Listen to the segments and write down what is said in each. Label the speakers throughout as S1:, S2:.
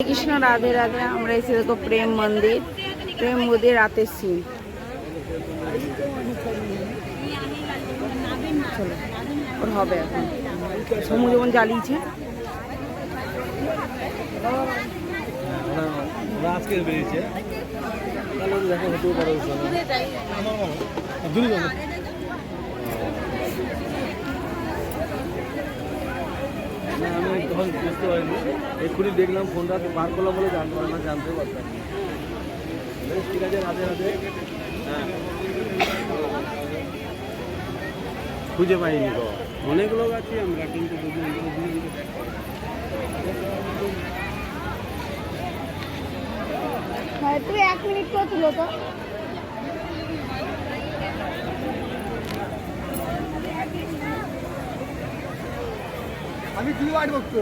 S1: কৃষ্ণ, রাধে রাধে। আমরা এসে দেখো প্রেম মন্দির। প্রেম মন্দির রাতের সিন। চলো হবে এখন। সমু যেমন জ্বালিয়েছে।
S2: ওরা আজকে বেরিয়েছে তাহলে ওদের দেখা হতেও পারে ওর সঙ্গে। দুই জন। না, আমি তখন বুঝতে পারিনি। এক্ষুনি দেখলাম ফোনটা বার করলাম বলে জানতে না জানতে পারতাম ঠিক আছে, রাধে রাধে। হ্যাঁ। খুঁজে পাইনি তো। অনেক লোক আছি আমরা, কিন্তু
S1: হ্যাঁ তুই এক মিনিট তো।
S2: আমি বক্স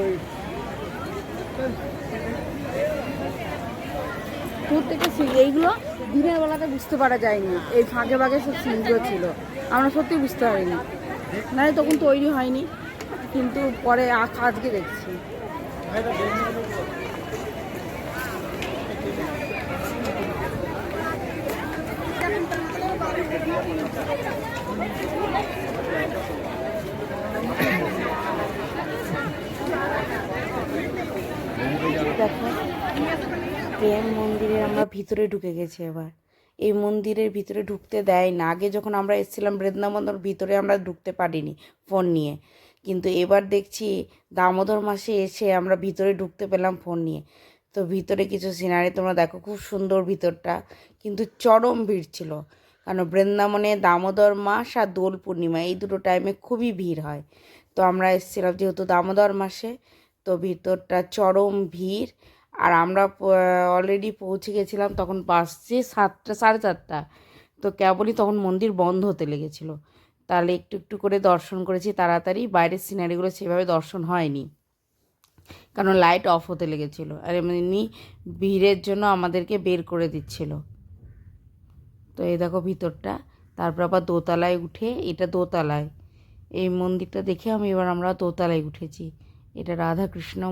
S1: দূর থেকে এইগুলো দিনের বেলাতে বুঝতে পারা যায়নি। এই ফাঁকে ফাঁকে সব সিনগুলো ছিল। আমরা সত্যি বুঝতে পারিনি। নাহলে তখন তৈরি হয়নি। কিন্তু পরে আজকে দেখছি। দেখো। প্রেম মন্দিরের আমরা ভিতরে ঢুকে গেছি এবার। এই মন্দিরের ভিতরে ঢুকতে দেয় না আগে যখন আমরা এসেছিলাম বৃন্দাবনের ভিতরে আমরা ঢুকতে পারিনি ফোন নিয়ে। কিন্তু এবার দেখছি দামোদর মাসে এসে আমরা ভিতরে ঢুকতে পেলাম ফোন নিয়ে। তো ভিতরে কিছু সিনারি তোমরা দেখো, খুব সুন্দর ভিতরটা। কিন্তু চরম ভিড় ছিল। কারণ বৃন্দাবনে দামোদর মাস আর দোল পূর্ণিমা, এই দুটো টাইমে খুবই ভিড় হয়। তো আমরা এসেছিলাম যেহেতু দামোদর মাসে তো ভিতরটা চরম ভিড়। আর আমরা অলরেডি পৌঁছে গেছিলাম তখন বাসছে সাতটা, সাড়ে সাতটা, তো কেবলই তখন মন্দির বন্ধ হতে লেগেছিলো। তাহলে একটু একটু করে দর্শন করেছি তাড়াতাড়ি, বাইরের সিনারিগুলো সেভাবে দর্শন হয়নি। কারণ লাইট অফ হতে লেগেছিলো। আর এমনি ভিড়ের জন্য আমাদেরকে বের করে দিচ্ছিল। তো এই দেখো ভিতরটা। তারপর আবার দোতলায় উঠে, এটা দোতলায়। এই মন্দিরটা দেখে আমি এবার আমরা দোতলায় উঠেছি। এটা রাধাকৃষ্ণ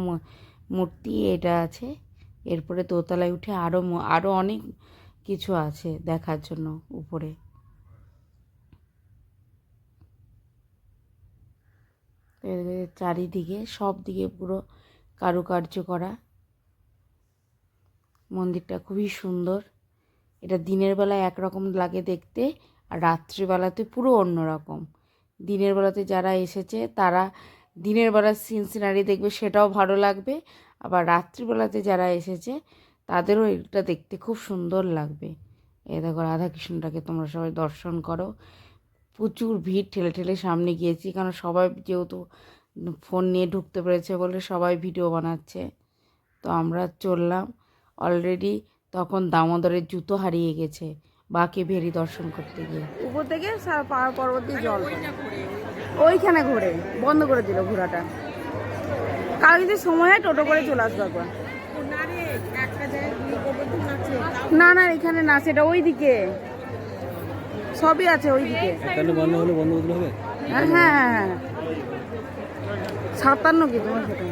S1: মূর্তি, এটা আছে। এরপরে দোতলায় উঠে আরও আরও অনেক কিছু আছে দেখার জন্য উপরে। চারিদিকে সব দিকে পুরো কারুকার্য করা। মন্দিরটা খুবই সুন্দর। এটা দিনের বেলায় একরকম লাগে দেখতে, আর রাত্রিবেলাতে পুরো অন্যরকম। দিনের বেলাতে যারা এসেছে, তারা দিনের বেলার সিন সিনারি দেখবে, সেটাও ভালো লাগবে। আবার রাত্রিবেলাতে যারা এসেছে, তাদেরও এটা দেখতে খুব সুন্দর লাগবে। এ দেখো, রাধাকৃষ্ণটাকে তোমরা সবাই দর্শন করো। প্রচুর ভিড়, ঠেলে ঠেলে সামনে গিয়েছি কারণ সবাই যেহেতু ফোন নিয়ে ঢুকতে পেরেছে বলে সবাই ভিডিও বানাচ্ছে। তো আমরা চললাম। অলরেডি তখন দামোদরের জুতো হারিয়ে গেছে। বাকি ভেরি দর্শন করতে গিয়ে। উপর থেকে পাহাড় পর্বত দিয়ে জল ওইখানে ঘুরে বন্ধ করে দিল ঘোরাটা কাল যদি সময় হয় টোটো করে চলে আসব একবার। না না এখানে না সেটা ওই দিকে সবই আছে ওই দিকে
S2: হবে?
S1: হ্যাঁ হ্যাঁ হ্যাঁ। সাতান্ন কি তোমার সেটা?